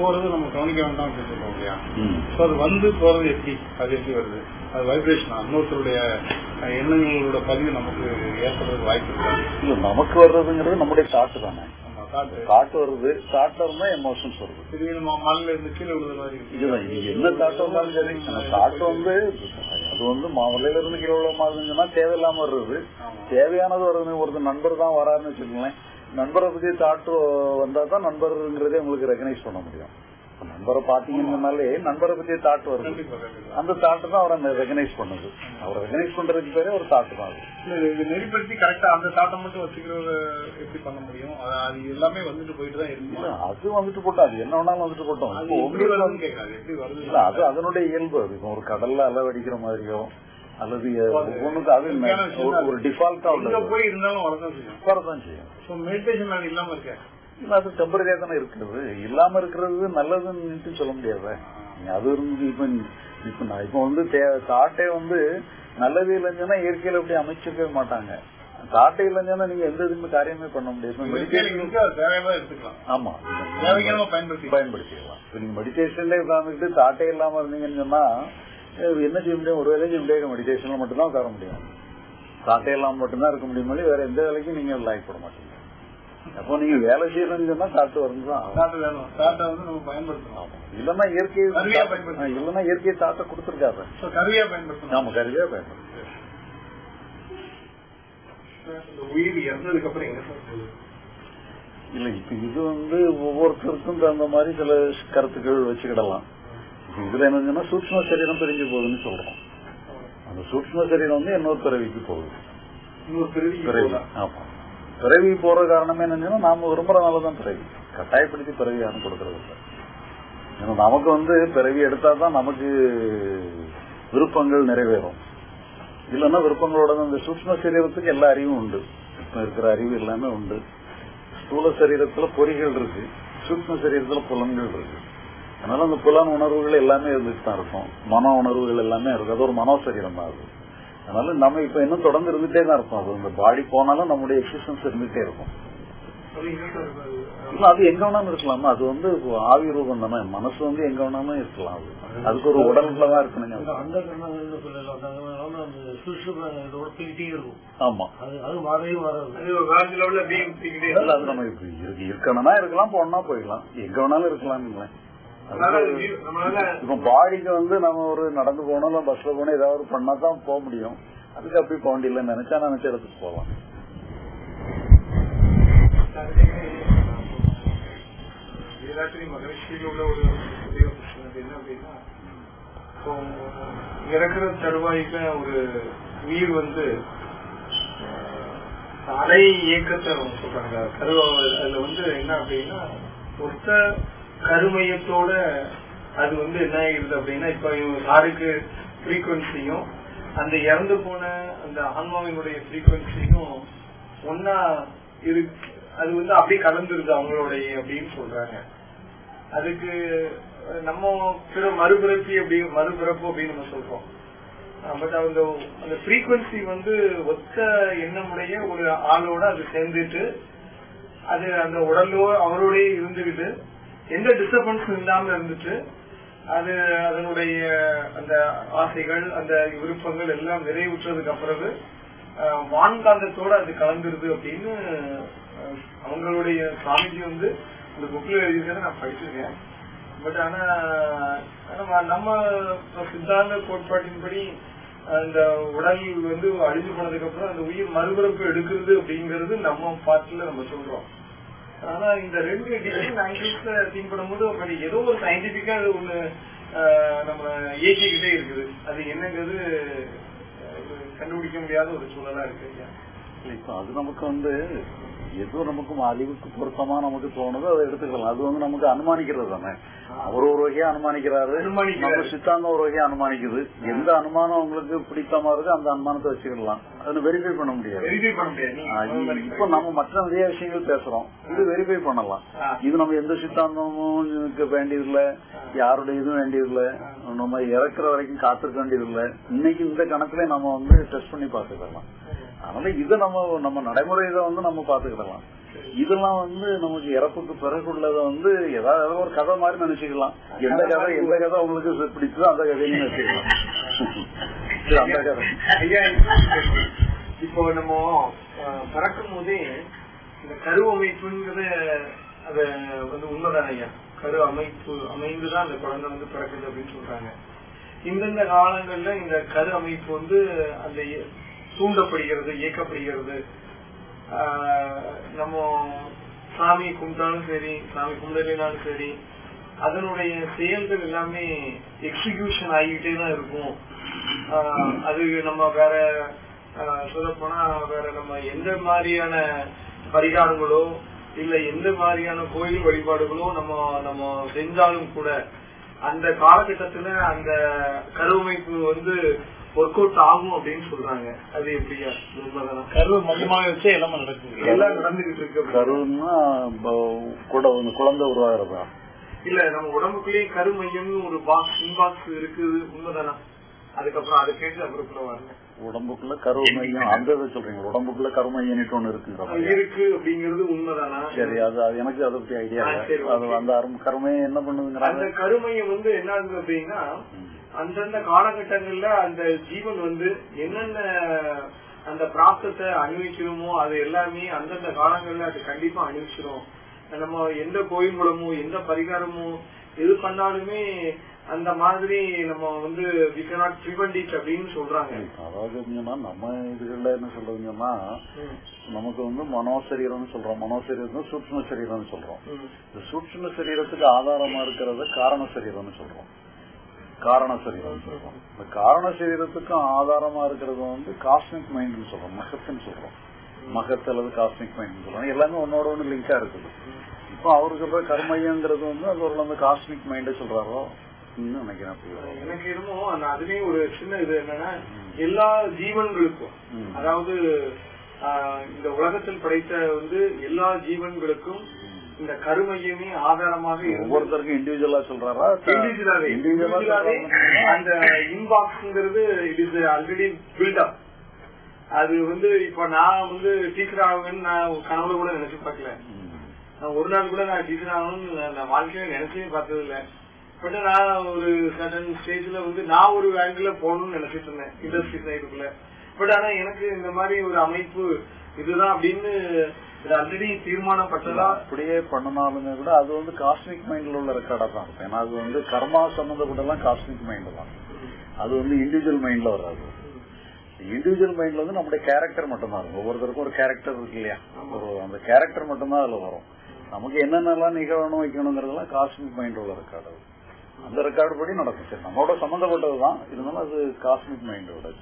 போறது நம்ம கவனிக்க வேண்டாம் அப்படின்னு சொல்றோம் இல்லையா. ஸோ அது வந்து போறது எப்படி? அது எப்படி வருது? அது வைப்ரேஷன் இன்னொருத்தருடைய எண்ணங்களோட பதிவு நமக்கு ஏற்படுறதுக்கு வாய்ப்பு இருக்காது இல்ல நமக்கு வர்றதுங்கிறது நம்முடைய தாட்டு தானே. தாட் வருது. தாட்ல இருந்தா எமோஷன்ஸ் வருது இருக்கு. என்ன தாட்டம் இருந்தாலும் சரி. தாட் வந்து அது வந்து மலையில இருந்து கீழே உள்ள மாதிரிங்கன்னா தேவையில்லாம வருது. தேவையானது வருது ஒரு நண்பர் தான் வராருன்னு வச்சுக்கோங்களேன். நண்பரை பத்தி தாட்டு வந்தா தான் நண்பருங்கிறதே உங்களுக்கு ரெகனைஸ் பண்ண முடியும். நண்பரை பாத்தீங்கன்னாலே நண்பரை பத்தி தாட் வருது. அந்த தாட்டு தான் அவரை ரெகனைஸ் பண்ணுது. அவரை ரெகனைஸ் பண்றதுக்கு பேரே ஒரு தாட்டு தான் அது. நெறிப்படுத்தி கரெக்டா அந்த தாட்டம் மட்டும் வச்சுக்கிறத எப்படி பண்ண முடியும்? அது எல்லாமே வந்துட்டு போயிட்டு தான் இல்ல, இருக்குமா அது வந்துட்டு போட்டோம் அது என்ன வேணாலும் வந்துட்டு போட்டோம். அது அதனுடைய இயல்பு. அது ஒரு கடல்ல அலை வடிக்கிற மாதிரியோ அல்லது ஒவ்வொன்றுக்கு அது ஒரு- டிஃபால்ட்டா உள்ளது. போய் இருந்தாலும் வரதான் செய்யும். ஸோ மெடிடேஷன் அது இல்லாம இருக்க இல்ல அது டெம்பரரியா தானே இருக்கிறது. இல்லாம இருக்கிறது நல்லதுன்னு சொல்ல முடியாது. அது இருந்து இப்ப இப்ப நான் இப்ப வந்து தாட்டே வந்து நல்லது இல்லைன்னா இயற்கையில அப்படி அமைச்சிருக்கவே மாட்டாங்க. தாட்டே இல்லைன்னா நீங்க எந்த இதுவுமே காரியமே பண்ண முடியாது. ஆமா. பயன்படுத்திக்கலாம். இப்ப நீங்க மெடிடேஷன்ல உட்கார்ந்துட்டு தாட்டே இல்லாம இருந்தீங்கன்னு சொன்னா என்ன செய்ய முடியும்? ஒரு வேலையும் செய்ய முடியாது மெடிடேஷன்ல மட்டும்தான் உட்கார முடியும். தாட்டே இல்லாம மட்டும்தான் இருக்க முடியும்? வேற எந்த வேலைக்கும் நீங்க லாய்க்கப்பட மாட்டீங்க. அப்போ நீங்க வேலை செய்யணும்னு சொன்னா தாட்டு வரணும்? இல்லன்னா இயற்கை இல்லன்னா இயற்கை தாட்டை கொடுத்துருக்காரு. கருவியா பயன்படுத்தணும். நாம கருவியா பயன்படுத்தணும்? இல்ல இப்ப இது வந்து ஒவ்வொருத்தருக்கும் தகுந்த மாதிரி சில கருத்துக்கள் வச்சுக்கிடலாம். இதுல என்னன்னா சூட்சும சரீரம் பிரிஞ்சு போகுதுன்னு சொல்றோம் அந்த சூட்சும சரீரம் வந்து இன்னொரு பிறவிக்கு போகுது பிறவி ஆமா பிறவி போற காரணமே என்னன்னா நாம விரும்புறதுனால தான் பிறவி கட்டாயப்படுத்தி பிறவி யாரும் கொடுக்கறது இல்லை ஏன்னா நமக்கு வந்து பிறவி எடுத்தா தான் நமக்கு விருப்பங்கள் நிறைவேறும் இல்லைன்னா விருப்பங்களோட இந்த சூட்சும சரீரத்துக்கு எல்லா அறிவும் உண்டு இப்ப இருக்கிற அறிவு எல்லாமே உண்டு ஸ்தூல சரீரத்துல பொறிகள் இருக்கு சூட்சும சரீரத்துல புலன்கள் இருக்கு அதனால அந்த புலன் உணர்வுகள் எல்லாமே இருந்துட்டு தான் இருக்கும். மன உணர்வுகள் எல்லாமே இருக்கு அது ஒரு மனோ சரீரம் தான் அது. அதனால நம்ம இப்ப இன்னும் தொடர்ந்து இருந்துட்டே தான் இருக்கும். அது இந்த பாடி போனாலும் நம்முடைய எக்ஸிஸ்டன்ஸ் இருந்துட்டே இருக்கும். அது எங்க சார் இருக்கு? இல்ல அது எங்க வேணாலும் இருக்கலாம். அது வந்து ஆவி ரூபம் தானே. மனசு வந்து எங்க வேணாலும் இருக்கலாம் அது. அதுக்கு ஒரு உடல்ல தான் இருக்கணுங்க. இந்த அந்த கண்ணாங்கன்னு சொல்லலாம் அந்த கண்ணாங்கன்னு அந்த சுறுசுறுப்பு இதோட போயிட்டே இருக்கும். ஆமா. அது நம்ம இருக்கணும்னா இருக்கலாம் போனா போயிடலாம். எங்க வேணாலும் இருக்கலாம் இப்ப பாடிக்கு வந்து நம்ம ஒரு நடந்து இல்ல பஸ்ல போகணும் ஏதாவது பண்ணா தான் போக முடியும். அதுக்கு அப்படி போக முடியல நினைச்சா நினைச்ச இடத்துக்கு போகலாம் மகிழ்ச்சியில் உள்ள ஒரு என்ன அப்படின்னா இறக்குற தருவாய்க்கு ஒரு உயிர் வந்து அலை இயக்கத்தை சொல்றாங்க. கருவா அதுல வந்து என்ன அப்படின்னா ஒத்த கருமையத்தோட அது வந்து என்ன ஆகிடுது அப்படின்னா இப்ப யாருக்கு ஃப்ரீக்குவன்சியும் அந்த இறந்து போன அந்த ஆன்மாவினுடைய ஃப்ரீக்குவன்சியும் ஒன்னா இருக்கு அது வந்து அப்படியே கலந்துருது அவங்களுடைய அப்படின்னு சொல்றாங்க. அதுக்கு நம்ம பிற மறுபிறப்பி அப்படி மறுபிறப்பு அப்படின்னு நம்ம சொல்றோம். பட் அந்த அந்த ஃப்ரீக்குவன்சி வந்து ஒத்த எண்ணமுடைய ஒரு ஆளோட அது சேர்ந்துட்டு அது அந்த உடலோ அவரோடய இருந்துகிட்டு எந்த டிஸ்டர்பன்ஸும் இல்லாம இருந்துட்டு அது அதனுடைய அந்த ஆசைகள் அந்த விருப்பங்கள் எல்லாம் நிறைவுற்றதுக்கு அப்புறம் வான்காந்தத்தோட அது கலந்துருது அப்படின்னு அவங்களுடைய சுவாமிஜி வந்து இந்த புக்ல எழுதியிருக்கிறத நான் படிச்சிருக்கேன். பட் ஆனா நம்ம நம்ம சித்தாந்த கோட்பாட்டின்படி அந்த உடல் வந்து அழிஞ்சு போனதுக்கு அப்புறம் அந்த உயிர் மறுபிறப்பு எடுக்கிறது அப்படிங்கிறது நம்ம பாட்டுல நம்ம சொல்றோம். ஆனா இந்த ரெண்டு டிசைன் ஆங்கிள்ஸ்ல திங்க் பண்ணும்போது அப்படி ஏதோ ஒரு சயின்டிபிக்கா அது ஒண்ணு நம்ம இயக்கிக்கிட்டே இருக்குது. அது என்னங்கிறது கண்டுபிடிக்க முடியாத ஒரு சூழலா இருக்கு இப்ப அது நமக்கு வந்து எது நமக்கு அறிவுக்கு பொருத்தமா நமக்கு தோணுதோ அதை எடுத்துக்கலாம். அது வந்து நமக்கு அனுமானிக்கிறது தானே. அவர் ஒரு வகையா அனுமானிக்கிறாரு. நம்ம சித்தாந்தம் ஒரு வகையா அனுமானிக்குது. எந்த அனுமானம் உங்களுக்கு பிடித்தமா இருக்கோ அந்த அனுமானத்தை வச்சுக்கலாம் அதை வெரிஃபை பண்ண முடியாது. இப்போ நம்ம மற்ற நிறைய விஷயங்கள் பேசுறோம். இது வெரிஃபை பண்ணலாம். இது நம்ம எந்த சித்தாந்தமும் வேண்டியதில்ல. யாருடைய இதுவும் வேண்டியதில்ல. நம்ம இறக்குற வரைக்கும் காத்திருக்க வேண்டியதில்ல. இன்னைக்கு இந்த கணக்குல நம்ம வந்து டெஸ்ட் பண்ணி பாத்துக்கலாம் அதனால இதை நம்ம நம்ம நடைமுறை இதை வந்து நம்ம பாத்துக்கிடலாம் இதெல்லாம் வந்து நமக்கு இறப்புக்கு பிறகுள்ளத வந்து ஏதாவது ஏதாவது ஒரு கதை மாதிரி நினைச்சுக்கலாம். எந்த கதை எந்த கதை உங்களுக்கு பிடிச்சதோ அந்த கதையும் நினைச்சுக்கலாம். அந்த கதை. ஐயா இப்போ நம்ம பிறக்கும் போதே இந்த கரு அமைப்புங்கிறது அத வந்து உண்மைதான் ஐயா? கரு அமைப்பு அமைந்துதான் அந்த குழந்தை வந்து பிறக்குது அப்படின்னு சொல்றாங்க. இந்தந்த காலங்கள்ல இந்த கரு அமைப்பு வந்து அந்த தூண்டப்படுகிறது இயக்கப்படுகிறது. ஆஹ், நம்ம சாமி கும்பிட்டாலும் சரி சாமி கும்பிடலைனாலும் சரி அதனுடைய செயல்கள் எல்லாமே எக்ஸிகியூஷன் ஆகிட்டே தான் இருக்கும். ஆஹ், அது நம்ம வேற சொல்ல போனா வேற நம்ம எந்த மாதிரியான பரிகாரங்களோ இல்ல எந்த மாதிரியான கோயில் வழிபாடுகளோ நம்ம நம்ம செஞ்சாலும் கூட அந்த காலகட்டத்துல அந்த கருவமைப்பு வந்து ஒர்க் அவுட் ஆகும் அப்படின்னு சொல்றாங்க. அது எப்படியா உண்மைதானா கருவை மையமாக வச்சு எல்லாமே நடக்குது. எல்லாம் நடந்துகிட்டு இருக்கு. ப- கூட குழந்தை உருவாகிறதா? இல்ல நம்ம உடம்புக்குள்ளேயே கருமையம்னு ஒரு பாக்ஸ் இன்பாக்ஸ் இருக்குது. உண்மைதானா? அதுக்கப்புறம் அதை கேட்டு அப்புறம் வரல உடம்புக்குள்ள கரு மையம் அந்த இதை சொல்றீங்க. உடம்புக்குள்ள கருமையன்ட்டு ஒண்ணு இருக்குங்கிற மாதிரி. இருக்கு அப்படிங்கிறது உண்மைதானா? சரி அது எனக்கு அதை பத்தி ஐடியா அது. அந்த அரும் கருமையை என்ன பண்ணுதுங்கிறாங்க? அந்த கருமையம் வந்து என்ன ஆகுது அப்படின்னா அந்தந்த காலகட்டங்கள்ல அந்த ஜீவன் வந்து என்னென்ன அந்த பிராப்தத்தை அனுபவிக்கணுமோ அது எல்லாமே அந்தந்த காலங்கள்ல அது கண்டிப்பா அனுபவிச்சிடும் நம்ம எந்த கோயில் மூலமோ எந்த பரிகாரமோ எது பண்ணாலுமே அந்த மாதிரி நம்ம வந்து வி cannot prevent it அப்படின்னு சொல்றாங்க. அதாவது நம்ம இதுகள்ல என்ன சொல்றதுங்கன்னா ம், நமக்கு வந்து மனோசரீரம்னு சொல்றோம். மனோசரீரம் சூட்சும சரீரம்னு சொல்றோம். இந்த சூட்சும சரீரத்துக்கு ஆதாரமா இருக்கிறத காரண சரீரம்னு சொல்றோம். காரண சரீரம் சொல்றோம். இந்த காரண சரீரத்துக்கும் ஆதாரமா இருக்கிறது வந்து காஸ்மிக் மைண்ட்னு சொல்றோம். மகத்துன்னு சொல்றோம். மகத் அல்லது காஸ்மிக் மைண்ட் சொல்றோம். எல்லாமே ஒன்னோட ஒண்ணு லிங்கா இருக்குது. இப்போ அவருக்கு இப்ப கர்மையங்கிறது வந்து அது ஒரு அந்த காஸ்மிக் மைண்ட சொல்றாரோ நினைக்கிறேன். எனக்கு என்னமோ அந்த அதுலயும் ஒரு சின்ன இது என்னன்னா எல்லா ஜீவன்களுக்கும். அதாவது இந்த உலகத்தில் படைத்த வந்து எல்லா ஜீவன்களுக்கும் இந்த கருமையமே ஆதாரமாக ஒவ்வொருத்தருக்கும் இண்டிவிஜுவலா சொல்றாரா? இண்டிவிஜுவலாவே இண்டிவிஜுவலா இண்டிவிஜுவலாவே அந்த இன்பாக்ஸ்ங்கிறது it is already build up அது வந்து இப்ப நான் வந்து டீச்சர் ஆகுவேன்னு நான் கனவுல கூட நினைச்சு பார்க்கல. நான் ஒரு நாள் கூட நான் டீச்சர் ஆகணும்னு நான் வாழ்க்கையில நினைச்சே பார்த்தது இல்ல பட் நான் ஒரு சடன் ஸ்டேஜ்ல வந்து நான் ஒரு ஆங்கிள் போகணும்னு நினைச்சிட்டு இருந்தேன் இண்டஸ்ட்ரி சைடுக்குள்ள பட் ஆனா எனக்கு இந்த மாதிரி ஒரு அமைப்பு இதுதான் அப்படின்னு இது ஆல்ரெடி தீர்மானப்பட்டதா? அப்படியே பண்ணினாலுமே கூட அது வந்து காஸ்மிக் மைண்ட்ல உள்ள ரெக்கார்டா தான் இருக்கும். ஏன்னா அது வந்து கர்மா சம்பந்தப்பட்டெல்லாம் காஸ்மிக் மைண்ட் தான். அது வந்து இண்டிவிஜுவல் மைண்ட்ல வராது. இண்டிவிஜுவல் மைண்ட்ல வந்து நம்முடைய கேரக்டர் மட்டும்தான் இருக்கும். ஒவ்வொருத்தருக்கும் ஒரு கேரக்டர் இருக்கு இல்லையா? ஒரு அந்த கேரக்டர் மட்டும்தான் அதுல வரும். நமக்கு என்னென்னலாம் நிகழணும் வைக்கணுங்கிறதெல்லாம் காஸ்மிக் மைண்டோட ரெக்கார்டு அது. அந்த ரெக்கார்டு படி நடக்கும். சரி நம்மளோட சம்பந்தப்பட்டதுதான் இருந்தாலும் அது காஸ்மிக் மைண்டோட